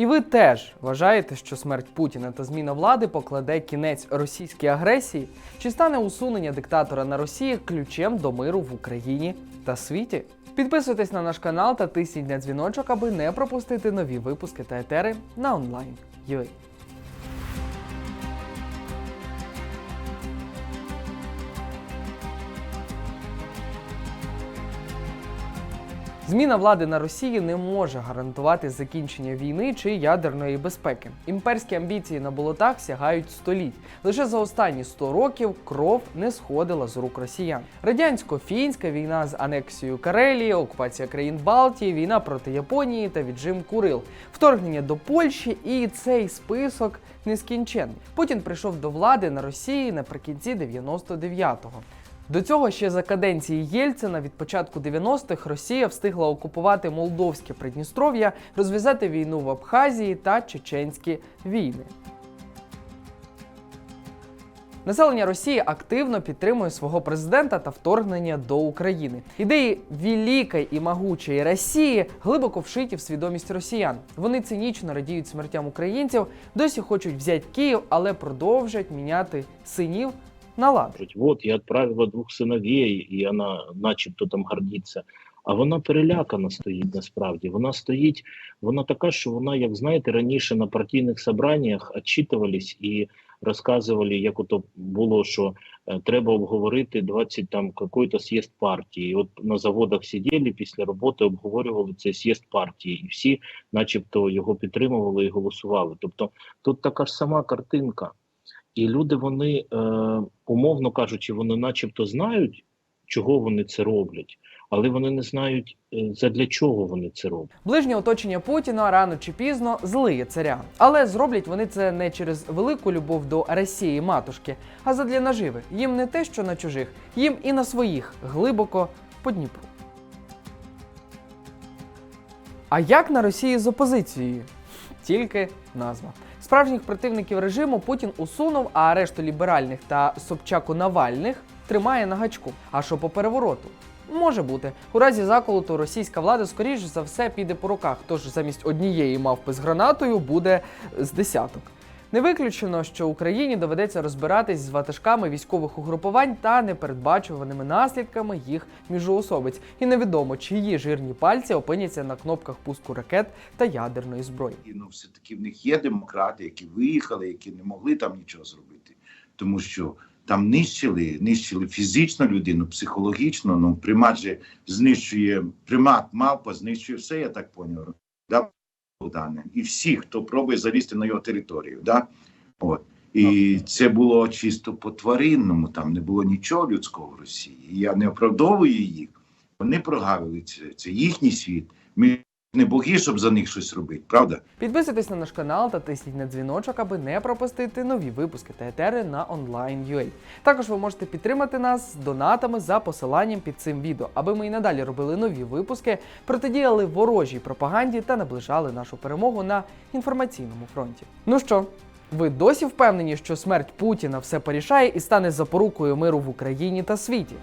І ви теж вважаєте, що смерть Путіна та зміна влади покладе кінець російській агресії? Чи стане усунення диктатора на Росії ключем до миру в Україні та світі? Підписуйтесь на наш канал та тисніть на дзвіночок, аби не пропустити нові випуски та етери на онлайн. UA. Зміна влади на Росії не може гарантувати закінчення війни чи ядерної безпеки. Імперські амбіції на болотах сягають століть. Лише за останні 100 років кров не сходила з рук росіян. Радянсько-фінська війна з анексією Карелії, окупація країн Балтії, війна проти Японії та віджим Курил, вторгнення до Польщі, і цей список нескінченний. Путін прийшов до влади на Росії наприкінці 99-го. До цього ще за каденції Єльцина від початку 90-х Росія встигла окупувати Молдовське Придністров'я, розв'язати війну в Абхазії та чеченські війни. Населення Росії активно підтримує свого президента та вторгнення до України. Ідеї великої і могучої Росії глибоко вшиті в свідомість росіян. Вони цинічно радіють смертям українців, досі хочуть взяти Київ, але продовжать міняти синів на лад. Кажуть, вот я отправила двох синовей, і вона начебто там гордиться. А вона перелякана стоїть насправді. Вона стоїть, вона така, що вона, як знаєте, раніше на партійних собраннях отчитувались і розказували, як ото було, що е, треба обговорити 20 там какой-то з'їзд партії. І от на заводах сиділи після роботи, обговорювали цей з'їзд партії, і всі, начебто, його підтримували і голосували. Тобто тут така ж сама картинка. І люди, вони, е, умовно кажучи, вони начебто знають, чого вони це роблять, але вони не знають, е, задля чого вони це роблять. Ближнє оточення Путіна рано чи пізно злиє царя. Але зроблять вони це не через велику любов до Росії матушки, а задля наживи. Їм не те, що на чужих, їм і на своїх глибоко по Дніпру. А як на Росії з опозицією? Тільки назва. Справжніх противників режиму Путін усунув, а решту ліберальних та Собчаку Навальних тримає на гачку. А що по перевороту? Може бути. У разі заколоту російська влада, скоріш за все, піде по руках, тож замість однієї мавпи з гранатою буде з десяток. Не виключено, що Україні доведеться розбиратись з ватажками військових угрупувань та непередбачуваними наслідками їх міжуособиць. І невідомо, чиї жирні пальці опиняться на кнопках пуску ракет та ядерної зброї. І, ну, все-таки в них є демократи, які виїхали, які не могли там нічого зробити. Тому що там нищили, нищили фізично людину, психологічно. Ну, примат же знищує, примат мавпа знищує все, я так поняв. Да, Богдане? І всі, хто пробує залізти на його територію. Да? От. І це було чисто по тваринному, там не було нічого людського в Росії. Я не оправдовую їх. Вони прогавили це, це їхній світ. Ми не боги, щоб за них щось робити, правда? Підписуйтесь на наш канал та тисніть на дзвіночок, аби не пропустити нові випуски та етери на онлайн.ua. Також ви можете підтримати нас донатами за посиланням під цим відео, аби ми і надалі робили нові випуски, протидіяли ворожій пропаганді та наближали нашу перемогу на інформаційному фронті. Ну що, ви досі впевнені, що смерть Путіна все порішає і стане запорукою миру в Україні та світі?